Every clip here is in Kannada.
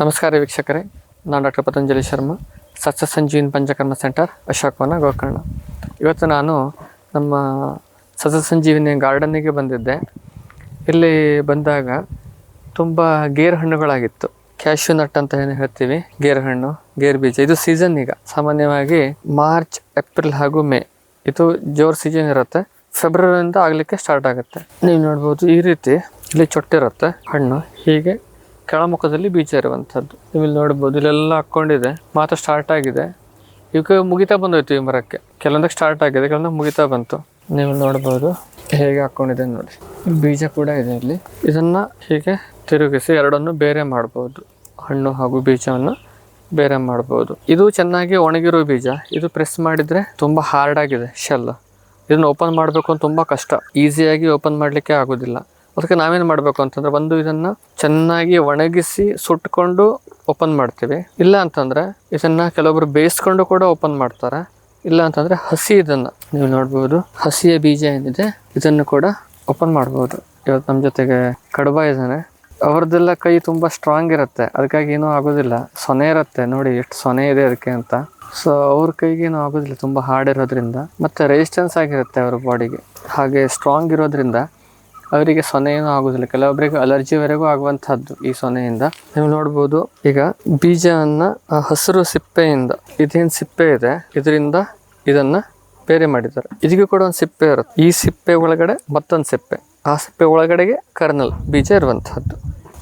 ನಮಸ್ಕಾರ ವೀಕ್ಷಕರೇ, ನಾನು ಡಾಕ್ಟರ್ ಪತಂಜಲಿ ಶರ್ಮಾ ಸಸ್ಯ ಸಂಜೀವಿನಿ ಪಂಚಕರ್ಮ ಸೆಂಟರ್, ಅಶೋಕವನ ಗೋಕರ್ಣ. ಇವತ್ತು ನಾನು ನಮ್ಮ ಸಸ್ಯ ಸಂಜೀವಿನಿ ಗಾರ್ಡನ್ನಿಗೆ ಬಂದಿದ್ದೆ. ಇಲ್ಲಿ ಬಂದಾಗ ತುಂಬ ಗೇರು ಹಣ್ಣುಗಳಾಗಿತ್ತು ಕ್ಯಾಶ್ಯೂ ನಟ್ ಅಂತ ಏನು ಹೇಳ್ತೀವಿ ಗೇರು ಹಣ್ಣು ಗೇರು ಬೀಜ. ಇದು ಸೀಸನ್ ಈಗ. ಸಾಮಾನ್ಯವಾಗಿ ಮಾರ್ಚ್, ಏಪ್ರಿಲ್ ಹಾಗೂ ಮೇ. ಇದು ಜೋರ್ ಸೀಸನ್ ಇರುತ್ತೆ. ಫೆಬ್ರವರಿಯಿಂದ ಆಗಲಿಕ್ಕೆ ಸ್ಟಾರ್ಟ್ ಆಗುತ್ತೆ. ನೀವು ನೋಡ್ಬೋದು ಈ ರೀತಿ ಇಲ್ಲಿ ಚೊಟ್ಟಿರುತ್ತೆ ಹಣ್ಣು. ಹೀಗೆ ಕೆಳಮುಖದಲ್ಲಿ ಬೀಜ ಇರುವಂಥದ್ದು ನೀವು ಇಲ್ಲಿ ನೋಡ್ಬೋದು, ಇಲ್ಲೆಲ್ಲ ಹಾಕ್ಕೊಂಡಿದೆ. ಮಾತ್ರ ಸ್ಟಾರ್ಟ್ ಆಗಿದೆ. ಇವಕ್ಕೆ ಮುಗಿತಾ ಬಂದೋಯ್ತು ಈ ಮರಕ್ಕೆ. ಕೆಲವೊಂದಕ್ಕೆ ಸ್ಟಾರ್ಟ್ ಆಗಿದೆ, ಕೆಲವೊಂದಕ್ಕೆ ಮುಗಿತಾ ಬಂತು. ನೀವು ನೋಡ್ಬೋದು, ಹೇಗೆ ಹಾಕ್ಕೊಂಡಿದೆ ನೋಡಿ. ಬೀಜ ಕೂಡ ಇದೆ ಇಲ್ಲಿ. ಇದನ್ನು ಹೀಗೆ ತಿರುಗಿಸಿ ಎರಡನ್ನು ಬೇರೆ ಮಾಡ್ಬೋದು. ಹಣ್ಣು ಹಾಗೂ ಬೀಜವನ್ನು ಬೇರೆ ಮಾಡ್ಬೋದು. ಇದು ಚೆನ್ನಾಗಿ ಒಣಗಿರೋ ಬೀಜ. ಇದು ಪ್ರೆಸ್ ಮಾಡಿದರೆ ತುಂಬ ಹಾರ್ಡ್ ಆಗಿದೆ ಶೆಲ್ ಇದನ್ನು ಓಪನ್ ಮಾಡಬೇಕು ಅಂತ ತುಂಬ ಕಷ್ಟ. ಈಸಿಯಾಗಿ ಓಪನ್ ಮಾಡಲಿಕ್ಕೆ ಆಗೋದಿಲ್ಲ. ಅದಕ್ಕೆ ನಾವೇನು ಮಾಡಬೇಕು ಅಂತಂದ್ರೆ ಒಂದು ಇದನ್ನು ಚೆನ್ನಾಗಿ ಒಣಗಿಸಿ ಸುಟ್ಕೊಂಡು ಓಪನ್ ಮಾಡ್ತೀವಿ. ಇಲ್ಲ ಅಂತಂದ್ರೆ ಇದನ್ನ ಕೆಲವೊಬ್ರು ಬೇಯಿಸ್ಕೊಂಡು ಕೂಡ ಓಪನ್ ಮಾಡ್ತಾರೆ. ಇಲ್ಲ ಅಂತಂದ್ರೆ ಹಸಿ ಇದನ್ನ ನೀವು ನೋಡ್ಬೋದು. ಹಸಿಯ ಬೀಜ ಏನಿದೆ, ಇದನ್ನು ಕೂಡ ಓಪನ್ ಮಾಡ್ಬೋದು. ಇವತ್ತು ನಮ್ಮ ಜೊತೆಗೆ ಕಡಬ ಇದ್ದಾನೆ. ಅವ್ರದ್ದೆಲ್ಲ ಕೈ ತುಂಬಾ ಸ್ಟ್ರಾಂಗ್ ಇರುತ್ತೆ. ಅದಕ್ಕಾಗಿ ಏನೂ ಆಗೋದಿಲ್ಲ. ಸೊನೆ ಇರುತ್ತೆ. ನೋಡಿ, ಎಷ್ಟು ಸೊನೆ ಇದೆ ಅದಕ್ಕೆ ಅಂತ. ಸೊ ಅವ್ರ ಕೈಗೆ ಏನೂ ಆಗೋದಿಲ್ಲ. ತುಂಬ ಹಾರ್ಡ್ ಇರೋದ್ರಿಂದ. ಮತ್ತೆ ರೆಸಿಸ್ಟೆನ್ಸ್ ಆಗಿರುತ್ತೆ ಅವ್ರ ಬಾಡಿಗೆ ಹಾಗೆ ಸ್ಟ್ರಾಂಗ್ ಇರೋದ್ರಿಂದ ಅವರಿಗೆ ಸೊನೆ ಏನೂ ಆಗೋದಿಲ್ಲ. ಕೆಲವೊಬ್ಬರಿಗೆ ಅಲರ್ಜಿವರೆಗೂ ಆಗುವಂತಹದ್ದು ಈ ಸೊನೆಯಿಂದ. ನೀವು ನೋಡ್ಬೋದು, ಈಗ ಬೀಜವನ್ನ ಹಸಿರು ಸಿಪ್ಪೆಯಿಂದ, ಇದೇನು ಸಿಪ್ಪೆ ಇದೆ, ಇದರಿಂದ ಇದನ್ನ ಬೇರೆ ಮಾಡಿದ್ದಾರೆ. ಇದಕ್ಕೂ ಕೂಡ ಒಂದು ಸಿಪ್ಪೆ ಇರುತ್ತೆ. ಈ ಸಿಪ್ಪೆ ಒಳಗಡೆ ಮತ್ತೊಂದು ಸಿಪ್ಪೆ. ಆ ಸಿಪ್ಪೆ ಒಳಗಡೆಗೆ ಕರ್ನಲ್ ಬೀಜ ಇರುವಂತಹದ್ದು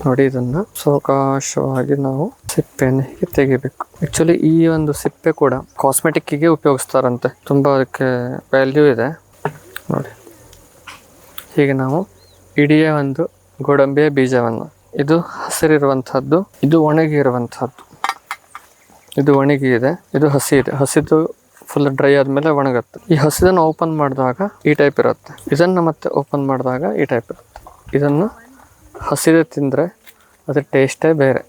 ನೋಡಿ, ಇದನ್ನ ಸಾವಕಾಶವಾಗಿ ನಾವು ಸಿಪ್ಪೆಯನ್ನು ಹೀಗೆ ತೆಗಿಬೇಕು. ಆಕ್ಚುಲಿ ಈ ಒಂದು ಸಿಪ್ಪೆ ಕೂಡ ಕಾಸ್ಮೆಟಿಕ್ಕಿಗೆ ಉಪಯೋಗಿಸ್ತಾರಂತೆ. ತುಂಬಾ ಅದಕ್ಕೆ ವ್ಯಾಲ್ಯೂ ಇದೆ. ನೋಡಿ. ಹೀಗೆ ನಾವು ಇಡೀ ಒಂದು ಗೋಡಂಬಿಯ ಬೀಜವನ್ನು. ಇದು ಹಸಿರಿರುವಂಥದ್ದು, ಇದು ಒಣಗಿ ಇರುವಂತಹದ್ದು ಇದು ಒಣಗಿ ಇದೆ, ಇದು ಹಸಿ ಇದೆ. ಹಸಿದು ಫುಲ್ ಡ್ರೈ ಆದಮೇಲೆ ಒಣಗುತ್ತೆ. ಈ ಹಸಿದನ್ನು ಓಪನ್ ಮಾಡಿದಾಗ ಈ ಟೈಪ್ ಇರುತ್ತೆ. ಇದನ್ನು ಮತ್ತೆ ಓಪನ್ ಮಾಡಿದಾಗ ಈ ಟೈಪ್ ಇರುತ್ತೆ. ಇದನ್ನು ಹಸಿದೆ ತಿಂದರೆ ಅದ್ರ ಟೇಸ್ಟೇ ಬೇರೆ.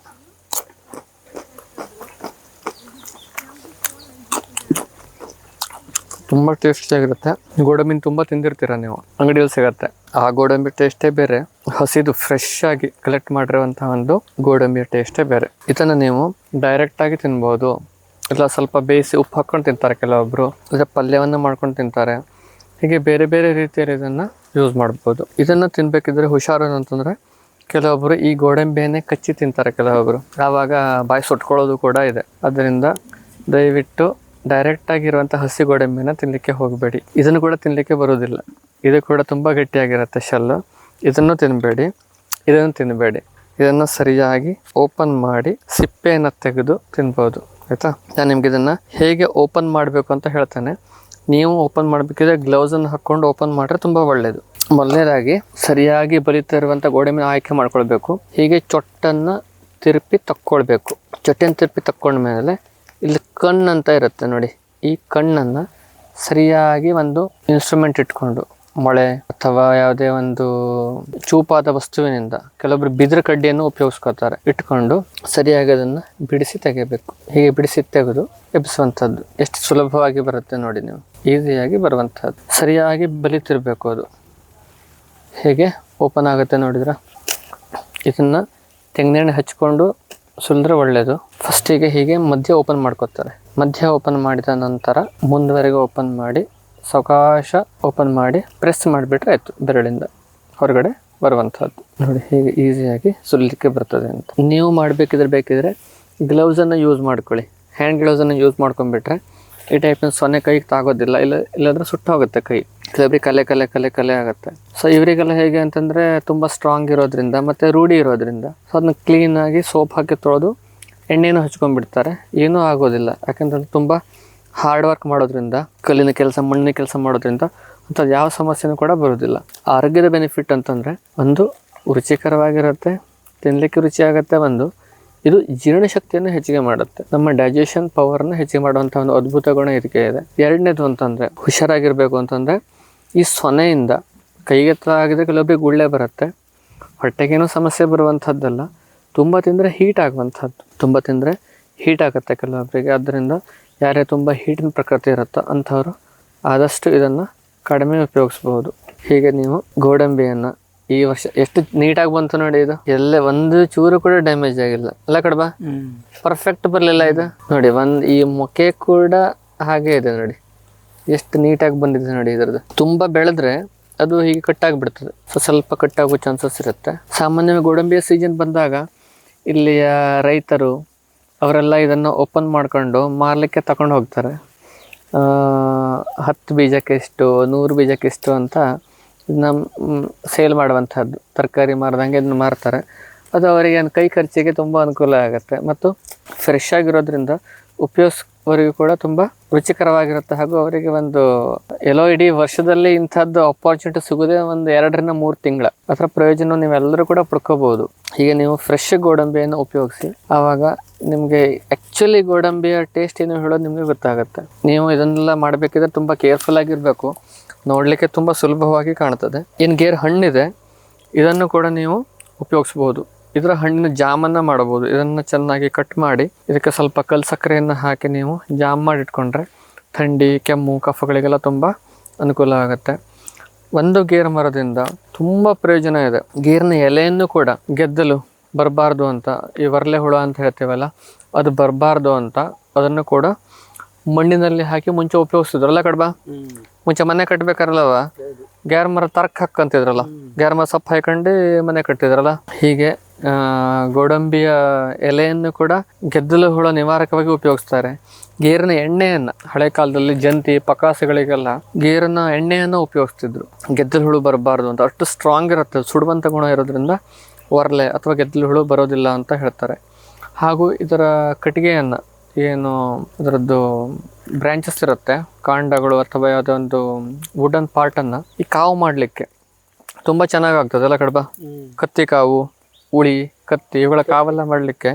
ತುಂಬ ಟೇಸ್ಟಿಯಾಗಿರುತ್ತೆ ಗೋಡಂಬಿ ತುಂಬ ತಿಂದಿರ್ತೀರ ನೀವು? ಅಂಗಡಿಯಲ್ಲಿ ಸಿಗತ್ತೆ. ಆ ಗೋಡಂಬಿ ಟೇಸ್ಟೇ ಬೇರೆ. ಹಸಿದು ಫ್ರೆಶ್ ಆಗಿ ಕಲೆಕ್ಟ್ ಮಾಡಿರುವಂತಹ ಒಂದು ಗೋಡಂಬಿ ಟೇಸ್ಟೇ ಬೇರೆ. ಇದನ್ನು ನೀವು ಡೈರೆಕ್ಟ್ ಆಗಿ ತಿನ್ಬೋದು. ಇಲ್ಲ ಸ್ವಲ್ಪ ಬೇಯಿಸಿ ಉಪ್ಪು ಹಾಕೊಂಡು ತಿಂತಾರೆ ಕೆಲವೊಬ್ರು. ಇಲ್ಲ ಪಲ್ಯವನ್ನು ಮಾಡ್ಕೊಂಡು ತಿಂತಾರೆ. ಹೀಗೆ ಬೇರೆ ಬೇರೆ ರೀತಿಯಲ್ಲಿ ಇದನ್ನು ಯೂಸ್ ಮಾಡ್ಬೋದು. ಇದನ್ನು ತಿನ್ಬೇಕಿದ್ರೆ ಹುಷಾರು ಅಂತಂದರೆ ಕೆಲವೊಬ್ಬರು ಈ ಗೋಡಂಬಿಯನ್ನೇ ಕಚ್ಚಿ ತಿಂತಾರೆ ಕೆಲವೊಬ್ಬರು ಆವಾಗ ಬಾಯಿ ಸುಟ್ಕೊಳ್ಳೋದು ಕೂಡ ಇದೆ. ಅದರಿಂದ ದಯವಿಟ್ಟು ಡೈರೆಕ್ಟ್ ಆಗಿರುವಂಥ ಹಸಿ ಗೋಡಂಬಿನ ತಿನ್ನಲಿಕ್ಕೆ ಹೋಗಬೇಡಿ. ಇದನ್ನು ಕೂಡ ತಿನ್ನಲಿಕ್ಕೆ ಬರೋದಿಲ್ಲ ಇದು ಕೂಡ ತುಂಬ ಗಟ್ಟಿಯಾಗಿರುತ್ತೆ ಶೆಲ್ಲು ಇದನ್ನು ತಿನ್ನಬೇಡಿ ಇದನ್ನು ತಿನ್ನಬೇಡಿ ಇದನ್ನು ಸರಿಯಾಗಿ ಓಪನ್ ಮಾಡಿ ಸಿಪ್ಪೆಯನ್ನು ತೆಗೆದು ತಿನ್ಬೋದು. ಆಯಿತಾ? ನಾನು ನಿಮ್ಗೆ ಇದನ್ನು ಹೇಗೆ ಓಪನ್ ಮಾಡಬೇಕು ಅಂತ ಹೇಳ್ತೇನೆ. ನೀವು ಓಪನ್ ಮಾಡಬೇಕಿದ್ರೆ ಗ್ಲೌಸನ್ನು ಹಾಕ್ಕೊಂಡು ಓಪನ್ ಮಾಡಿದ್ರೆ ತುಂಬ ಒಳ್ಳೆಯದು ಮೊದಲನೇದಾಗಿ ಸರಿಯಾಗಿ ಬಲಿತಾ ಇರುವಂಥ ಗೋಡಂಬಿನ ಆಯ್ಕೆ ಮಾಡ್ಕೊಳ್ಬೇಕು. ಹೀಗೆ ಚೊಟ್ಟನ್ನು ತಿರುಪಿ ತಕ್ಕೊಳ್ಬೇಕು. ಚೊಟ್ಟನ್ನು ತಿರುಪಿ ತಕ್ಕೊಂಡ್ಮೇಲೆ ಇಲ್ಲಿ ಕಣ್ಣು ಅಂತ ಇರುತ್ತೆ ನೋಡಿ. ಈ ಕಣ್ಣನ್ನು ಸರಿಯಾಗಿ ಒಂದು ಇನ್ಸ್ಟ್ರೂಮೆಂಟ್ ಇಟ್ಕೊಂಡು, ಮೊಳೆ ಅಥವಾ ಯಾವುದೇ ಒಂದು ಚೂಪಾದ ವಸ್ತುವಿನಿಂದ ಕೆಲವೊಬ್ರು ಬಿದಿರು ಕಡ್ಡಿಯನ್ನು ಉಪಯೋಗಿಸ್ಕೊತಾರೆ ಇಟ್ಕೊಂಡು ಸರಿಯಾಗಿ ಅದನ್ನು ಬಿಡಿಸಿ ತೆಗೆಯಬೇಕು. ಹೀಗೆ ಬಿಡಿಸಿ ತೆಗೆದು ಎಬ್ಬಿಸುವಂಥದ್ದು. ಎಷ್ಟು ಸುಲಭವಾಗಿ ಬರುತ್ತೆ ನೋಡಿ ನೀವು. ಈಸಿಯಾಗಿ ಬರುವಂಥದ್ದು. ಸರಿಯಾಗಿ ಬಲಿತಿರಬೇಕು ಅದು. ಹೇಗೆ? ಓಪನ್ ಆಗುತ್ತೆ ನೋಡಿದ್ರೆ? ಇದನ್ನು ತೆಂಗಿನೆಣ್ಣೆ ಹಚ್ಕೊಂಡು ಸುಲಿದ್ರೆ ಒಳ್ಳೆಯದು ಫಸ್ಟಿಗೆ ಹೀಗೆ ಮಧ್ಯ ಓಪನ್ ಮಾಡ್ಕೊತಾರೆ. ಮಧ್ಯ ಓಪನ್ ಮಾಡಿದ ನಂತರ ಮುಂದುವರೆಗೆ ಓಪನ್ ಮಾಡಿ, ಸಾವಕಾಶ ಓಪನ್ ಮಾಡಿ ಪ್ರೆಸ್ ಮಾಡಿಬಿಟ್ರೆ ಆಯಿತು ಬೆರಳಿಂದ. ಹೊರಗಡೆ ಬರುವಂಥದ್ದು ನೋಡಿ ಹೀಗೆ ಈಸಿಯಾಗಿ ಸುಲಿಲಿಕ್ಕೆ ಬರ್ತದೆ ಅಂತ. ನೀವು ಮಾಡಬೇಕಿದ್ರೆ ಬೇಕಿದ್ರೆ ಗ್ಲೌಸನ್ನು ಯೂಸ್ ಮಾಡ್ಕೊಳ್ಳಿ. ಹ್ಯಾಂಡ್ ಗ್ಲೌಸನ್ನು ಯೂಸ್ ಮಾಡ್ಕೊಂಡ್ಬಿಟ್ರೆ ಈ ಟೈಪಿನ ಸೊನ್ನೆ ಕೈಗೆ ತಾಗೋದಿಲ್ಲ. ಇಲ್ಲ, ಇಲ್ಲಾಂದ್ರೆ ಸುಟ್ಟೋಗುತ್ತೆ ಕೈ. ಕೆಲವರಿಗೆ ಕಲೆ ಕಲೆ ಕಲೆ ಕಲೆ ಆಗುತ್ತೆ. ಸೊ ಇವರಿಗೆಲ್ಲ ಹೇಗೆ ಅಂತಂದರೆ ತುಂಬ ಸ್ಟ್ರಾಂಗ್ ಇರೋದ್ರಿಂದ ಮತ್ತು ರೂಢಿ ಇರೋದ್ರಿಂದ. ಸೊ ಅದನ್ನ ಕ್ಲೀನಾಗಿ ಸೋಪ್ ಹಾಕಿ ತೊಳೆದು ಎಣ್ಣೆನೂ ಹಚ್ಕೊಂಡ್ಬಿಡ್ತಾರೆ. ಏನೂ ಆಗೋದಿಲ್ಲ. ಯಾಕಂತಂದ್ರೆ ತುಂಬ ಹಾರ್ಡ್ ವರ್ಕ್ ಮಾಡೋದ್ರಿಂದ, ಕಲ್ಲಿನ ಕೆಲಸ, ಮಣ್ಣಿನ ಕೆಲಸ ಮಾಡೋದ್ರಿಂದ ಅಂಥದ್ದು ಯಾವ ಸಮಸ್ಯೆನೂ ಕೂಡ ಬರೋದಿಲ್ಲ. ಆರೋಗ್ಯದ ಬೆನಿಫಿಟ್ ಅಂತಂದರೆ ಒಂದು ರುಚಿಕರವಾಗಿರುತ್ತೆ ತಿನ್ನಲಿಕ್ಕೆ ರುಚಿಯಾಗುತ್ತೆ ಒಂದು. ಇದು ಜೀರ್ಣಶಕ್ತಿಯನ್ನು ಹೆಚ್ಚಿಗೆ ಮಾಡುತ್ತೆ. ನಮ್ಮ ಡೈಜೆಷನ್ ಪವರ್ನ ಹೆಚ್ಚಿಗೆ ಮಾಡುವಂಥ ಒಂದು ಅದ್ಭುತ ಗುಣ ಇದಕ್ಕೆ ಇದೆ. ಎರಡನೇದು ಅಂತಂದರೆ ಹುಷಾರಾಗಿರಬೇಕು ಅಂತಂದರೆ ಈ ಸೊನೆಯಿಂದ ಕೈಗೆ ಆಗಿದ್ರೆ ಕೆಲವೊಬ್ಬರಿಗೆ ಗುಳ್ಳೆ ಬರುತ್ತೆ. ಹೊಟ್ಟೆಗೇನೂ ಸಮಸ್ಯೆ ಬರುವಂಥದ್ದಲ್ಲ ತುಂಬ ತಿಂದರೆ ಹೀಟ್ ಆಗುವಂಥದ್ದು ತುಂಬ ತಿಂದರೆ ಹೀಟ್ ಆಗುತ್ತೆ ಕೆಲವೊಬ್ಬರಿಗೆ ಆದ್ದರಿಂದ ಯಾರೇ ತುಂಬ ಹೀಟಿನ ಪ್ರಕೃತಿ ಇರುತ್ತೋ ಅಂಥವರು ಆದಷ್ಟು ಇದನ್ನು ಕಡಿಮೆ ಉಪಯೋಗಿಸ್ಬೋದು. ಹೀಗೆ ನೀವು ಗೋಡಂಬಿಯನ್ನು ಈ ವರ್ಷ ಎಷ್ಟು ನೀಟಾಗಿ ಬಂತು ನೋಡಿ ಇದು. ಎಲ್ಲ ಒಂದು ಚೂರು ಕೂಡ ಡ್ಯಾಮೇಜ್ ಆಗಿಲ್ಲ. ಅಲ್ಲ ಕಡ್ಬಾ? ಪರ್ಫೆಕ್ಟ್ ಬರಲಿಲ್ಲ ಇದು. ನೋಡಿ ಒಂದು ಈ ಮೊಕೆ ಕೂಡ ಹಾಗೆ ಇದೆ ನೋಡಿ. ಎಷ್ಟು ನೀಟಾಗಿ ಬಂದಿದೆ ನೋಡಿ ಇದ್ರದ್ದು. ತುಂಬ ಬೆಳೆದ್ರೆ ಅದು ಹೀಗೆ ಕಟ್ಟಾಗಿಬಿಡ್ತದೆ. ಸೊ ಸ್ವಲ್ಪ ಕಟ್ಟಾಗೋ ಚಾನ್ಸಸ್ ಇರುತ್ತೆ. ಸಾಮಾನ್ಯವಾಗಿ ಗೋಡಂಬಿಯ ಸೀಸನ್ ಬಂದಾಗ ಇಲ್ಲಿಯ ರೈತರು ಅವರೆಲ್ಲ ಇದನ್ನು ಓಪನ್ ಮಾಡ್ಕೊಂಡು ಮಾರಲಿಕ್ಕೆ ತಗೊಂಡು ಹೋಗ್ತಾರೆ. ಹತ್ತು ಬೀಜಕ್ಕೆ ಎಷ್ಟು, ನೂರು ಬೀಜಕ್ಕೆ ಎಷ್ಟು ಅಂತ ಇದನ್ನ ಸೇಲ್ ಮಾಡುವಂಥದ್ದು ತರಕಾರಿ ಮಾರ್ದಂಗೆ ಇದನ್ನ ಮಾರ್ತಾರೆ. ಅದು ಅವರಿಗೆ ಕೈ ಖರ್ಚಿಗೆ ತುಂಬ ಅನುಕೂಲ ಆಗುತ್ತೆ. ಮತ್ತು ಫ್ರೆಶ್ ಆಗಿರೋದ್ರಿಂದ ಉಪಯೋಗಿಸೋವರಿಗೂ ಕೂಡ ತುಂಬ ರುಚಿಕರವಾಗಿರುತ್ತೆ. ಹಾಗೂ ಅವರಿಗೆ ಒಂದು ಎಲ್ಲೋ ಇಡೀ ವರ್ಷದಲ್ಲಿ ಇಂಥದ್ದು ಅಪಾರ್ಚುನಿಟಿ ಸಿಗೋದೇ ಒಂದು ಎರಡರಿಂದ ಮೂರು ತಿಂಗಳ. ಅದರ ಪ್ರಯೋಜನ ನೀವೆಲ್ಲರೂ ಕೂಡ ಪಡ್ಕೋಬಹುದು. ಹೀಗೆ ನೀವು ಫ್ರೆಶ್ ಗೋಡಂಬಿಯನ್ನು ಉಪಯೋಗಿಸಿ, ಆವಾಗ ನಿಮಗೆ ಆ್ಯಕ್ಚುಲಿ ಗೋಡಂಬಿಯ ಟೇಸ್ಟ್ ಏನು ಹೇಳೋದು ನಿಮಗೆ ಗೊತ್ತಾಗುತ್ತೆ. ನೀವು ಇದನ್ನೆಲ್ಲ ಮಾಡಬೇಕಿದ್ರೆ ತುಂಬ ಕೇರ್ಫುಲ್ ಆಗಿರಬೇಕು. ನೋಡಲಿಕ್ಕೆ ತುಂಬ ಸುಲಭವಾಗಿ ಕಾಣ್ತದೆ. ಏನು ಗೇರ್ ಹಣ್ಣಿದೆ, ಇದನ್ನು ಕೂಡ ನೀವು ಉಪಯೋಗಿಸ್ಬೋದು. ಇದರ ಹಣ್ಣಿನ ಜಾಮನ್ನು ಮಾಡಬಹುದು ಇದನ್ನು ಚೆನ್ನಾಗಿ ಕಟ್ ಮಾಡಿ ಇದಕ್ಕೆ ಸ್ವಲ್ಪ ಕಲ್ ಸಕ್ಕರೆಯನ್ನು ಹಾಕಿ ನೀವು ಜಾಮ್ ಮಾಡಿ ಇಟ್ಕೊಂಡ್ರೆ ಥಂಡಿ ಕೆಮ್ಮು ಕಫಗಳಿಗೆಲ್ಲ ತುಂಬ ಅನುಕೂಲ ಆಗುತ್ತೆ. ಒಂದು ಗೇರ್ ಮರದಿಂದ ತುಂಬ ಪ್ರಯೋಜನ ಇದೆ. ಗೇರ್ನ ಎಲೆಯನ್ನು ಕೂಡ ಗೆದ್ದಲು ಬರಬಾರ್ದು ಅಂತ ಈ ವರ್ಲೆ ಹುಳ ಅಂತ ಹೇಳ್ತೀವಲ್ಲ ಅದು ಬರಬಾರ್ದು ಅಂತ ಅದನ್ನು ಕೂಡ ಮಣ್ಣಿನಲ್ಲಿ ಹಾಕಿ ಮುಂಚೆ ಉಪಯೋಗಿಸ್ತಿದ್ರಲ್ಲ ಕಡ್ಬಾ? ಮುಂಚೆ ಮನೆ ಕಟ್ಬೇಕಾರಲ್ಲವ? ಗ್ಯಾರ್ ಮರ ತರ್ಕ್ ಹಾಕಂತಿದ್ರಲ್ಲ? ಗ್ಯಾರ್ ಮರ ಸೊಪ್ಪು ಹಾಕೊಂಡು ಮನೆ ಕಟ್ಟಿದ್ರಲ್ಲ ಹೀಗೆ ಗೋಡಂಬಿಯ ಎಲೆಯನ್ನು ಕೂಡ ಗೆದ್ದಲು ಹುಳ ನಿವಾರಕವಾಗಿ ಉಪಯೋಗಿಸ್ತಾರೆ. ಗೇರಿನ ಎಣ್ಣೆಯನ್ನು ಹಳೆ ಕಾಲದಲ್ಲಿ ಜಂತಿ ಪಕಾಸಗಳಿಗೆಲ್ಲ ಗೇರಿನ ಎಣ್ಣೆಯನ್ನು ಉಪಯೋಗಿಸ್ತಿದ್ರು. ಗೆದ್ದಲು ಹುಳು ಬರಬಾರ್ದು ಅಂತ. ಅಷ್ಟು ಸ್ಟ್ರಾಂಗ್ ಇರುತ್ತೆ. ಸುಡುವಂಥ ಗುಣ ಇರೋದ್ರಿಂದ ಒರಲೆ ಅಥವಾ ಗೆದ್ದಲು ಹುಳು ಬರೋದಿಲ್ಲ ಅಂತ ಹೇಳ್ತಾರೆ. ಹಾಗೂ ಇದರ ಕಟ್ಟಿಗೆಯನ್ನು ಏನು ಅದರದ್ದು ಬ್ರ್ಯಾಂಚಸ್ ಇರುತ್ತೆ. ಕಾಂಡಗಳು ಅಥವಾ ಯಾವುದೋ ಒಂದು ವುಡನ್ ಪಾರ್ಟನ್ನು ಈ ಕಾವು ಮಾಡಲಿಕ್ಕೆ. ತುಂಬ ಚೆನ್ನಾಗಿ ಆಗ್ತದೆ ಅಲ್ಲ ಕಡ್ಬ? ಕತ್ತಿ ಕಾವು ಉಳಿ, ಕತ್ತಿ ಇವುಗಳ ಕಾವಲ್ಲ ಮಾಡಲಿಕ್ಕೆ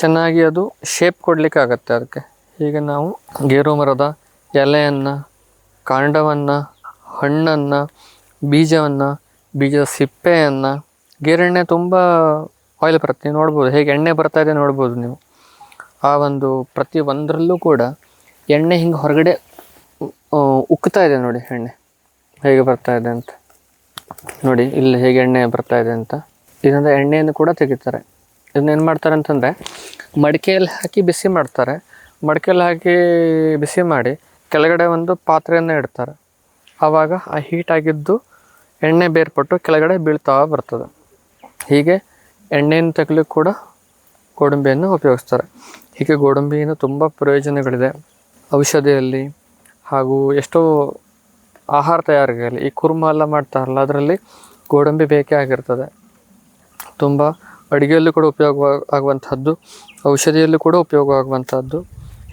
ಚೆನ್ನಾಗಿ ಅದು ಶೇಪ್ ಕೊಡಲಿಕ್ಕೆ ಆಗುತ್ತೆ ಅದಕ್ಕೆ. ಈಗ ನಾವು ಗೇರು ಮರದ ಎಲೆಯನ್ನು, ಕಾಂಡವನ್ನು, ಹಣ್ಣನ್ನು, ಬೀಜವನ್ನು, ಬೀಜದ ಸಿಪ್ಪೆಯನ್ನು, ಗೇರೆಣ್ಣೆ ತುಂಬ ಆಯಿಲ್ ಬರುತ್ತೆ. ನೀವು ನೋಡ್ಬೋದು, ಹೇಗೆ ಎಣ್ಣೆ ಬರ್ತಾ ಇದೆ ನೋಡ್ಬೋದು ನೀವು. ಆ ಒಂದು ಪ್ರತಿ ಒಂದರಲ್ಲೂ ಕೂಡ ಎಣ್ಣೆ ಹಿಂಗೆ ಹೊರಗಡೆ ಉಕ್ಕುತ್ತಾ ಇದೆ ನೋಡಿ ಎಣ್ಣೆ. ಹೇಗೆ ಬರ್ತಾ ಇದೆ ಅಂತ. ನೋಡಿ, ಇಲ್ಲಿ ಹೇಗೆ ಎಣ್ಣೆ ಬರ್ತಾ ಇದೆ ಅಂತ. ಇದರಿಂದ ಎಣ್ಣೆಯನ್ನು ಕೂಡ ತೆಗಿತಾರೆ. ಇದನ್ನೇನು ಮಾಡ್ತಾರೆ ಅಂತಂದರೆ, ಮಡಿಕೆಯಲ್ಲಿ ಹಾಕಿ ಬಿಸಿ ಮಾಡ್ತಾರೆ. ಮಡಿಕೆಯಲ್ಲಿ ಹಾಕಿ ಬಿಸಿ ಮಾಡಿ ಕೆಳಗಡೆ ಒಂದು ಪಾತ್ರೆಯನ್ನು ಇಡ್ತಾರೆ. ಆವಾಗ ಆ ಹೀಟ್ ಆಗಿದ್ದು ಎಣ್ಣೆ ಬೇರ್ಪಟ್ಟು ಕೆಳಗಡೆ ಬೀಳ್ತಾ ಬರ್ತದೆ. ಹೀಗೆ ಎಣ್ಣೆಯನ್ನು ತೆಗಲಿಕ್ಕೆ ಕೂಡ ಗೋಡಂಬಿಯನ್ನು ಉಪಯೋಗಿಸ್ತಾರೆ. ಹೀಗೆ ಗೋಡಂಬಿಯನ್ನು ತುಂಬ ಪ್ರಯೋಜನಗಳಿದೆ. ಔಷಧಿಯಲ್ಲಿ ಹಾಗೂ ಎಷ್ಟೋ ಆಹಾರ ತಯಾರಿಕೆಯಲ್ಲಿ ಈ ಕುರ್ಮ ಎಲ್ಲ ಮಾಡ್ತಾರಲ್ಲ, ಅದರಲ್ಲಿ ಗೋಡಂಬಿ ಬೇಕೇ ಆಗಿರ್ತದೆ. ತುಂಬ ಅಡುಗೆಯಲ್ಲೂ ಕೂಡ ಉಪಯೋಗ ಆಗುವಂಥದ್ದು ಔಷಧಿಯಲ್ಲೂ ಕೂಡ ಉಪಯೋಗ ಆಗುವಂಥದ್ದು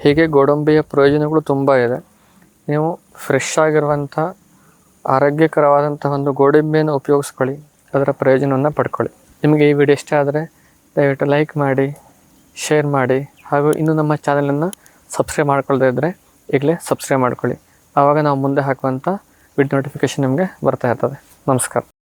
ಹೀಗೆ ಗೋಡಂಬಿಯ ಪ್ರಯೋಜನಗಳು ತುಂಬ ಇದೆ. ನೀವು ಫ್ರೆಶ್ ಆಗಿರುವಂಥ ಆರೋಗ್ಯಕರವಾದಂಥ ಒಂದು ಗೋಡಂಬಿಯನ್ನು ಉಪಯೋಗಿಸ್ಕೊಳ್ಳಿ, ಅದರ ಪ್ರಯೋಜನವನ್ನು ಪಡ್ಕೊಳ್ಳಿ. ನಿಮಗೆ ಈ ವಿಡಿಯೋ ಇಷ್ಟ ಆದರೆ ದಯವಿಟ್ಟು ಲೈಕ್ ಮಾಡಿ ಶೇರ್ ಮಾಡಿ, ಹಾಗೂ ಇನ್ನೂ ನಮ್ಮ ಚಾನಲನ್ನು ಸಬ್ಸ್ಕ್ರೈಬ್ ಮಾಡ್ಕೊಳ್ಳದೇ ಇದ್ದರೆ ಈಗಲೇ ಸಬ್ಸ್ಕ್ರೈಬ್ ಮಾಡ್ಕೊಳ್ಳಿ. ಆವಾಗ ನಾವು ಮುಂದೆ ಹಾಕುವಂಥ ವಿಡ್ ನೋಟಿಫಿಕೇಷನ್ ನಿಮಗೆ ಬರ್ತಾ ಇರ್ತದೆ. ನಮಸ್ಕಾರ.